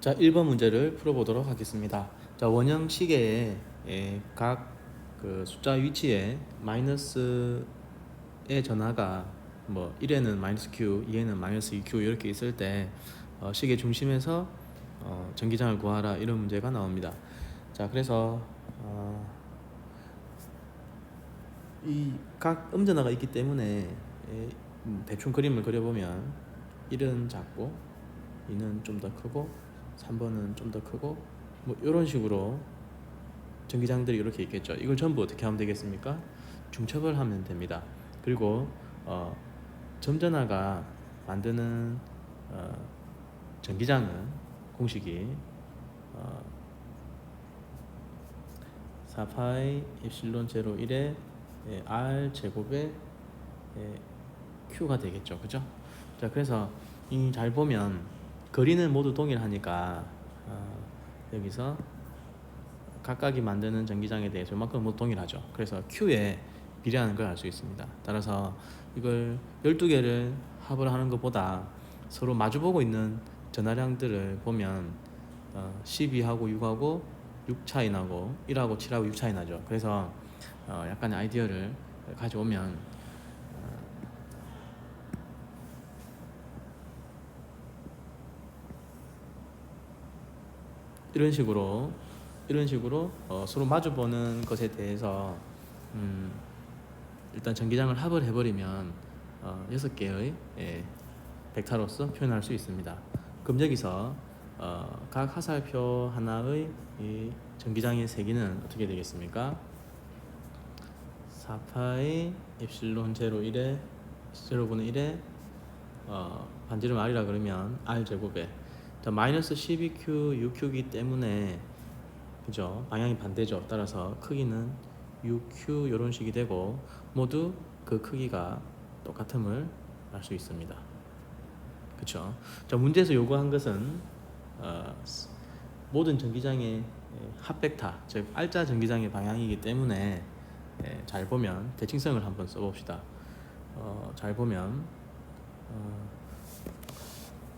자, 1번 문제를 풀어보도록 하겠습니다. 자, 원형 시계에 예, 각그 숫자 위치에 마이너스의 전화가 뭐 1에는 마이너스 Q, 2에는 마이너스 2Q 이렇게 있을 때 어, 시계 중심에서 어, 전기장을 구하라 이런 문제가 나옵니다. 자, 그래서 어, 이각 음전화가 있기 때문에 예, 음, 대충 그림을 그려보면 1은 작고 2는 좀 더 크고 3번은 좀 더 크고 뭐 이런 식으로 전기장들이 이렇게 있겠죠. 이걸 전부 어떻게 하면 되겠습니까? 중첩을 하면 됩니다. 그리고 어, 점전화가 만드는 어, 전기장은 공식이 어, 4파이 엡실론 제로 1에 예, r 제곱에 예, q가 되겠죠, 그죠? 자, 그래서 이 잘 보면 거리는 모두 동일하니까 어, 여기서 각각이 만드는 전기장에 대해서 이만큼 모두 동일하죠. 그래서 q에 비례하는 걸 알 수 있습니다. 따라서 이걸 12개를 합을 하는 것보다 서로 마주보고 있는 전화량들을 보면 어, 12하고 6하고 6 차이 나고 1하고 7하고 6 차이 나죠. 그래서 어, 약간의 아이디어를 가져오면 이런 식으로 이런 식으로 어, 서로 마주보는 것에 대해서 음, 일단 전기장을 합을 해버리면 어, 6개의 예, 벡터로서 표현할 수 있습니다. 그럼 여기서 어, 각 화살표 하나의 이 전기장의 세기는 어떻게 되겠습니까? 4파이 엡실론 제로 1에 제로분의 1에 어, 반지름 r이라 그러면 r 제곱에 자, 마이너스 12q 6q이기 때문에 그죠? 방향이 반대죠. 따라서 크기는 6q 이런 식이 되고 모두 그 크기가 똑같음을 알 수 있습니다. 그쵸? 자 문제에서 요구한 것은 어, 모든 전기장의 예, 합벡터 즉 알짜 전기장의 방향이기 때문에 예, 잘 보면 대칭성을 한번 써봅시다. 어, 잘 보면 어,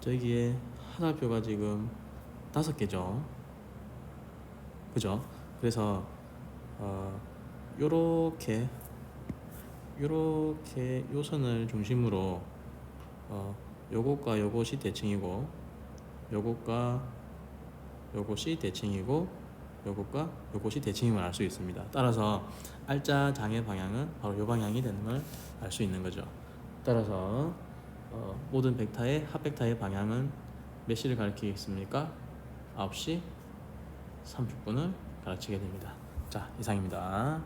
저기에 화살표가 지금 다섯 개죠. 그죠? 그래서 어 요렇게 요렇게 요선을 중심으로 어 요것과 요것이 대칭이고 요것과 요것이 대칭이고 요것과 요것이 대칭임을 알 수 있습니다. 따라서 알짜 장의 방향은 바로 요 방향이 되는 걸 알 수 있는 거죠. 따라서 어, 모든 벡터의 합벡터의 방향은 몇 시를 가리키겠습니까? 9시 30분을 가르치게 됩니다. 자, 이상입니다.